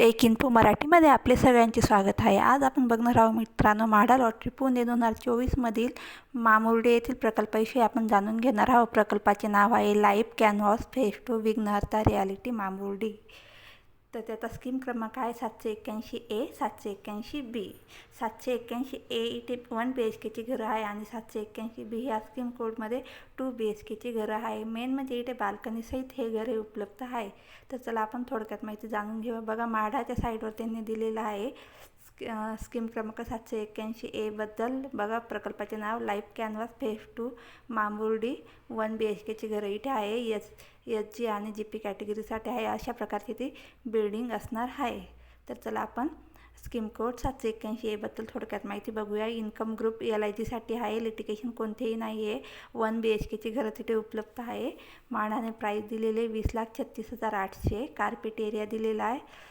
Take info मराठीमध्ये आपले सगळ्यांचे स्वागत आहे. आज आपण बघणार आहोत मित्रांनो माडा लॉटरी पुणे दोन हजार चोवीसमधील मामुर्डे येथील प्रकल्पाविषयी आपण जाणून घेणार आहोत. प्रकल्पाचे नाव आहे life canvas face to Vighnaharta reality Mamurdi. तर त्याचा स्कीम क्रमांक आहे सातशे एक्क्याऐंशी ए सातशे एक्क्याऐंशी बी सातशे एक्क्याऐंशी ए इथे वन बी एच केची घरं आहे आणि सातशे एक्क्याऐंशी बी ह्या स्कीम कोडमध्ये टू बी एच केची घरं आहे. मेन म्हणजे इथे बाल्कनीसहित हे घरे उपलब्ध आहे. तर चला आपण थोडक्यात माहिती जाणून घेऊया. बघा माढाच्या साईडवर त्यांनी दिलेलं आहे. स्कीम क्रमांक सातशे एक्क्याऐंशी एबद्दल बघा. प्रकल्पाचे नाव life canvas face to Mamburdi one B H केची घरं इथे आहे. एस एस जी आणि जी पी कॅटेगरीसाठी आहे. अशा प्रकारची ती बिल्डिंग असणार आहे. तर चला आपण स्कीम कोड सातशे एक्क्याऐंशी एबद्दल थोडक्यात माहिती बघूया. इन्कम ग्रुप एल आय जीसाठी आहे. लिटिकेशन कोणतेही नाही आहे वन बी एच केची घरं तिथे उपलब्ध आहे. मानाने प्राईस दिलेले वीस लाख छत्तीस हजार आठशे. कार्पेट एरिया दिलेला आहे.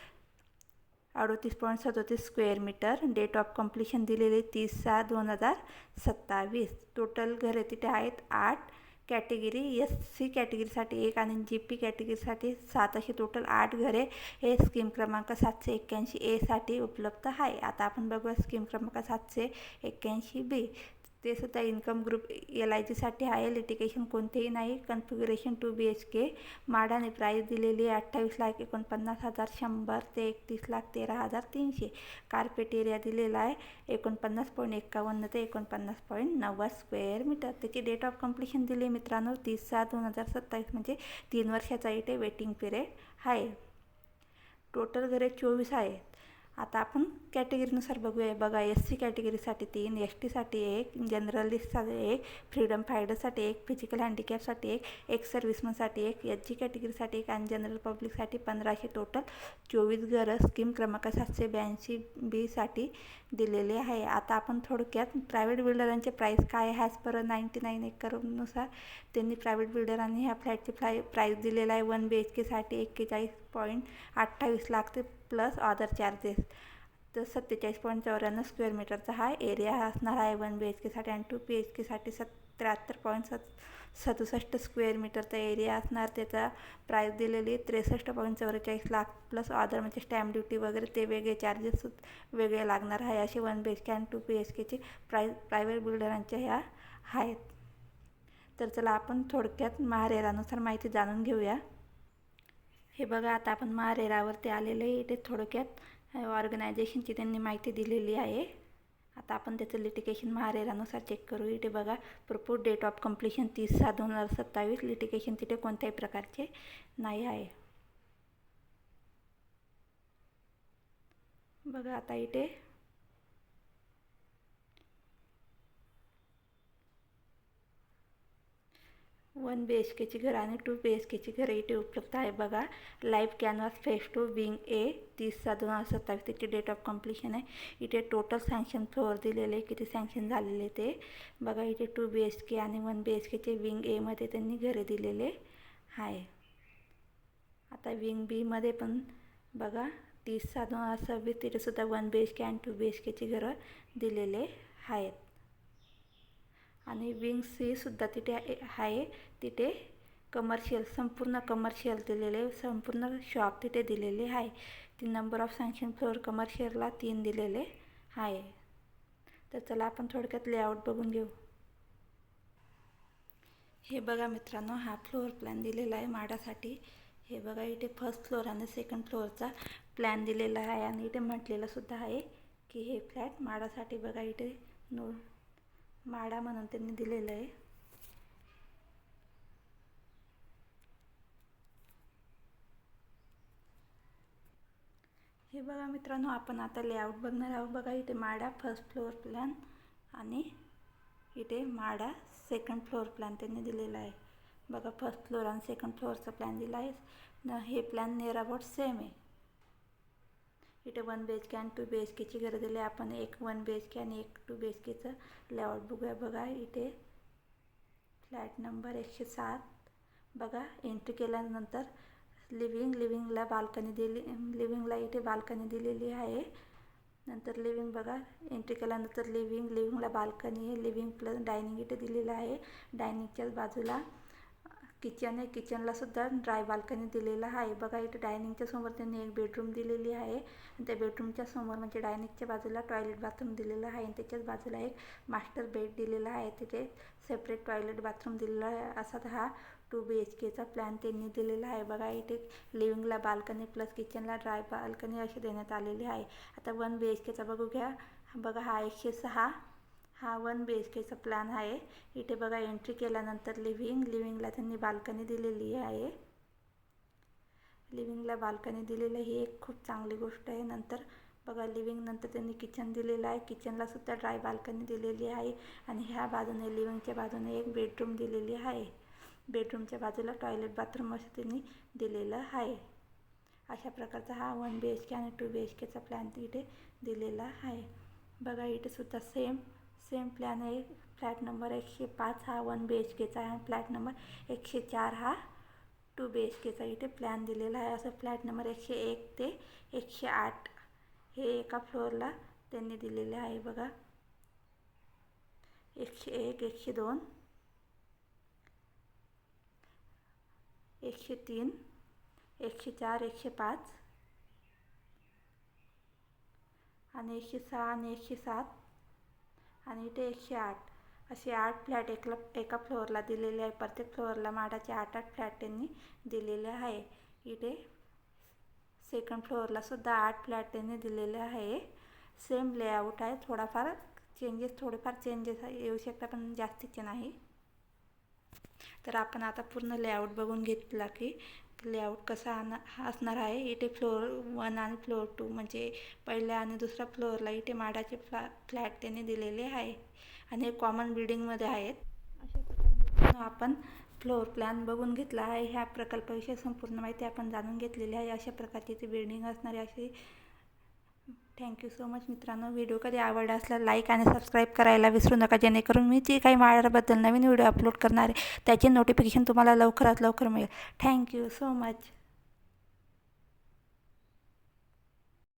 अडोतीस पॉईंट सदोतीस square metre. Date of completion दिलेले तीस सहा दोन हजार सत्तावीस. टोटल घरे तिथे आहेत आठ कॅटेगरी एस सी कॅटेगरीसाठी एक आणि जी पी कॅटेगरीसाठी सात. अशी टोटल आठ घरे हे स्कीम क्रमांक सातशे एक्क्याऐंशी एसाठी उपलब्ध आहे. आता आपण बघूया स्कीम क्रमांक सातशे एक्क्याऐंशी बी ते सुद्धा इन्कम ग्रुप एल आय जीसाठी आहे. लिटिकेशन कोणतेही नाही. Configuration two B H K माडाने price दिलेली आहे अठ्ठावीस लाख एकोणपन्नास हजार शंभर. ते एकतीस लाख तेरा हजार तीनशे. कार्पेट एरिया दिलेला आहे. एकोणपन्नास पॉईंट एकावन्न ते एकोणपन्नास पॉईंट नव्वद स्क्वेअर मीटर त्याची डेट ऑफ कम्प्लिशन दिली मित्रांनो. तीस सहा दोन हजार सत्तावीस म्हणजे तीन वर्षाचा इथे वेटिंग पिरियड आहे. टोटल घरे चोवीस आहे. आता आपण कॅटेगरीनुसार बघूया. बघा एस सी कॅटेगरीसाठी तीन एस टीसाठी एक जनरलिस्टसाठी एक फ्रीडम फायडरसाठी एक फिजिकल हँडिकॅपसाठी एक एक सर्व्हिसमनसाठी एक एच जी कॅटेगरीसाठी एक आणि जनरल पब्लिकसाठी पंधराशे टोटल चोवीस घरं स्कीम क्रमांक सातशे ब्याऐंशी बीसाठी दिलेले आहे. आता आपण थोडक्यात प्रायव्हेट बिल्डरांचे प्राईस काय ह्याच पर नाईंटी नाईन एकरनुसार त्यांनी प्रायव्हेट बिल्डरांनी ह्या फ्लॅटची फ्लाय प्राईस दिलेला आहे. वन बी एच केसाठी एक्केचाळीस पॉईंट अठ्ठावीस लाख ते प्लस अदर चार्जेस तर सत्तेचाळीस पॉईंट चौऱ्याण्णव स्क्वेअर मीटरचा हा एरिया असणार आहे. वन बी एच केसाठी आणि टू पी एच केसाठी सत त्र्याहत्तर पॉईंट सत सदुसष्ट स्क्वेअर मीटरचा एरिया असणार. त्याचा प्राईस दिलेली त्रेसष्ट पॉईंट चौवेचाळीस लाख प्लस ऑदर म्हणजे स्टॅम्प ड्युटी वगैरे ते वेगळे चार्जेस वेगळे लागणार आहे. असे वन बी एच के आणि टू पी एच केचे प्राईज प्रायव्हेट बिल्डरांच्या ह्या आहेत. तर चला आपण थोडक्यात महारेरानुसार माहिती जाणून घेऊया. हे बघा आता आपण मारेरावरती आलेलं आहे इथे थोडक्यात. ऑर्गनायझेशनची त्यांनी माहिती दिलेली आहे. आता आपण त्याचं लिटिकेशन महारेरानुसार चेक करू. इथे बघा प्रपोज डेट ऑफ कम्प्लिशन तीस सहा दोन हजार सत्तावीस. लिटिकेशन तिथे कोणत्याही प्रकारचे नाही आहे. बघा आता इथे वन बी एच केची घरं आणि टू बी एच केची घरं इथे उपलब्ध आहे. बघा life canvas phase two wing A तीस सहा दोन हजार सत्तावीस त्याची डेट ऑफ कम्प्लिशन आहे. इथे टोटल सँक्शन फ्लोअर दिलेले किती सँक्शन झालेले ते? बघा इथे टू बी एच के आणि वन बी एच केचे विंग एमध्ये त्यांनी घरे दिलेले आहे. आता विंग बीमध्ये पण बघा तीस सहा दोन हजार सव्वीस तिथेसुद्धा वन बी एच के आणि टू बी एच केची घरं दिलेले आहेत. आणि विंग्स ही सुद्धा तिथे आहे तिथे कमर्शियल संपूर्ण कमर्शियल दिलेले संपूर्ण शॉप तिथे दिलेले आहे. ती नंबर ऑफ सँक्शन फ्लोअर कमर्शियलला तीन दिलेले आहे. तर चला आपण थोडक्यात लेआउट बघून घेऊ. हे बघा मित्रांनो हा फ्लोअर प्लॅन दिलेला आहे माडासाठी. हे बघा इथे फर्स्ट फ्लोअर आणि सेकंड फ्लोअरचा प्लॅन दिलेला आहे. आणि इथे म्हटलेलं सुद्धा आहे की हे फ्लॅट माडासाठी बघा इथे नो माडा म्हणून त्यांनी दिलेलं आहे. हे बघा मित्रांनो आपण आता लेआउट बघणार आहोत. बघा इथे माडा फर्स्ट फ्लोअर प्लॅन आणि इथे माडा सेकंड फ्लोअर प्लॅन त्यांनी दिलेला आहे. बघा फर्स्ट फ्लोअर आणि सेकंड फ्लोअरचा प्लॅन दिला आहे. हे प्लॅन नियर अबाउट सेम आहे. इथे वन बी एच के आणि टू बी एच केची गरज आहे. आपण एक वन बी एच के आणि एक टू बी एच केचं लेआउट बघूया. बघा इथे फ्लॅट नंबर एकशे सात. बघा एंट्री केल्यानंतर लिव्हिंग लिव्हिंगला बाल्कनी दिली लिव्हिंगला इथे बाल्कनी दिलेली आहे. नंतर लिव्हिंग बघा एंट्री केल्यानंतर लिव्हिंग लिव्हिंगला बाल्कनी आहे. लिव्हिंग प्लस डायनिंग इथे दिलेलं आहे. डायनिंगच्याच बाजूला किचन आहे. किचनला सुद्धा ड्राय बाल्कनी दिलेला आहे. बघा इथे डायनिंगच्या समोर त्यांनी एक बेडरूम दिलेली आहे. आणि त्या बेडरूमच्या समोर म्हणजे डायनिंगच्या बाजूला टॉयलेट बाथरूम दिलेलं आहे. आणि त्याच्याच बाजूला एक मास्टर बेड दिलेला आहे. तिथे सेपरेट टॉयलेट बाथरूम दिलेला आहे. असा हा टू बी एच केचा प्लॅन त्यांनी दिलेला आहे. बघा इथे लिव्हिंगला बाल्कनी प्लस किचनला ड्राय बाल्कनी अशी देण्यात आलेली आहे. आता वन बी एच केचा बघू घ्या बघा हा एकशे सहा हा वन बी एच केचा प्लॅन आहे. इथे बघा एंट्री केल्यानंतर लिव्हिंग लिव्हिंगला त्यांनी बाल्कनी दिलेली आहे. लिव्हिंगला बाल्कनी दिलेलं ही एक खूप चांगली गोष्ट आहे. नंतर बघा लिव्हिंग नंतर त्यांनी किचन दिलेलं आहे. किचनला सुद्धा ड्राय बाल्कनी दिलेली आहे. आणि ह्या बाजूने लिव्हिंगच्या बाजूने एक बेडरूम दिलेली आहे. बेडरूमच्या बाजूला टॉयलेट बाथरूम असं त्यांनी दिलेलं आहे. अशा प्रकारचा हा वन बी एच के आणि टू बी एच केचा प्लॅन इथे दिलेला आहे. बघा इथे सुद्धा सेम सेम प्लॅन आहे. फ्लॅट नंबर एकशे पाच हा वन बी एच केचा आहे. फ्लॅट नंबर एकशे चार हा टू बी एच केचा इथे प्लॅन दिलेला आहे. असं फ्लॅट नंबर एकशे एक ते एकशे आठ हे एका फ्लोअरला त्यांनी दिलेले आहे बघा. एकशे एक एकशे दोन एकशे तीन एकशे चार एकशे पाच आणि एकशे सहा आणि एकशे सात. आणि इथे एकशे आठ. असे आठ फ्लॅट एकला एका फ्लोअरला दिलेले आहे. प्रत्येक फ्लोअरला माडाचे आठ आठ फ्लॅट त्यांनी दिलेले आहे. इथे सेकंड फ्लोअरला सुद्धा आठ फ्लॅट त्यांनी दिलेले आहे. सेम लेआउट आहे. थोडाफार चेंजेस थोडेफार चेंजेस येऊ शकतात पण जास्तीचे नाही. तर आपण आता पूर्ण लेआउट बघून घेतला की लेआउट कसा आना असणार आहे. इथे फ्लोअर वन आणि फ्लोअर टू म्हणजे पहिल्या आणि दुसऱ्या फ्लोअरला इथे माडाचे फ्लॅ फ्लॅट त्यांनी दिलेले आहे. आणि कॉमन बिल्डिंगमध्ये आहेत. अशा प्रकारे आपण फ्लोअर प्लॅन बघून घेतला आहे. ह्या प्रकल्पाविषयी संपूर्ण माहिती आपण जाणून घेतलेली आहे. अशा प्रकारची ती बिल्डिंग असणारी अशी थँक्यू सो मच मित्रांनो. व्हिडिओ कधी आवडला असला लाईक आणि सबस्क्राईब करायला विसरू नका. जेणेकरून मी जे काही माळाबद्दल नवीन व्हिडिओ अपलोड करणार आहे त्याचे नोटिफिकेशन तुम्हाला लवकरात लवकर मिळेल. Thank you so much